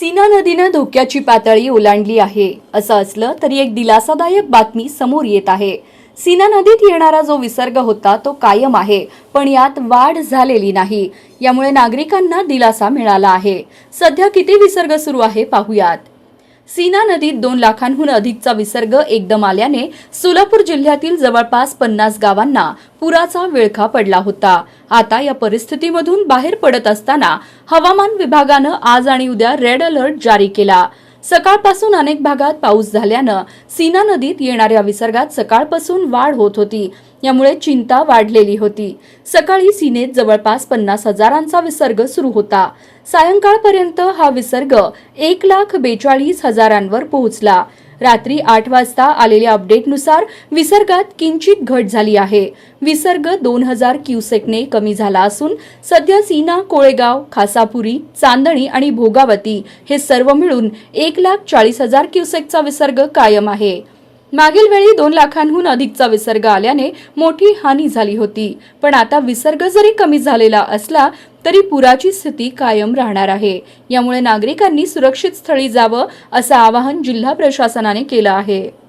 सीना नदीनं धोक्याची पातळी ओलांडली आहे. असं असलं तरी एक दिलासादायक बातमी समोर येत आहे. सीना नदीत येणारा जो विसर्ग होता तो कायम आहे पण यात वाढ झालेली नाही. यामुळे नागरिकांना दिलासा मिळाला आहे. सध्या किती विसर्ग सुरू आहे पाहुयात. सीना नदीत दोन लाखांहून अधिकचा विसर्ग एकदम आल्याने सोलापूर जिल्ह्यातील जवळपास पन्नास गावांना पुराचा विळखा पडला होता. आता या परिस्थितीमधून बाहेर पडत असताना हवामान विभागानं आज आणि उद्या रेड अलर्ट जारी केला. सकाळपासून अनेक भागात पाऊस झाल्यानं सीना नदीत येणाऱ्या विसर्गात सकाळपासून वाढ होत होती. यामुळे चिंता वाढलेली होती. सकाळी सीनेत जवळपास पन्नास हजारांचा विसर्ग सुरू होता. सायंकाळपर्यंत हा विसर्ग एक लाख बेचाळीस हजारांवर पोहोचला. रात्री आठ वाजता आलेल्या अपडेटनुसार विसर्गात किंचित घट झाली आहे. विसर्ग दोन हजार क्युसेकने कमी झाला असून सध्या सीना कोळेगाव खासापुरी चांदणी आणि भोगावती हे सर्व मिळून एक लाख चाळीस हजार क्युसेकचा विसर्ग कायम आहे. मागील वेळी दोन लाखांहून अधिकचा विसर्ग आल्याने मोठी हानी झाली होती. पण आता विसर्ग जरी कमी झालेला असला तरी पुराची स्थिती कायम राहणार आहे. यामुळे नागरिकांनी सुरक्षित स्थळी जावं असं आवाहन जिल्हा प्रशासनाने केलं आहे.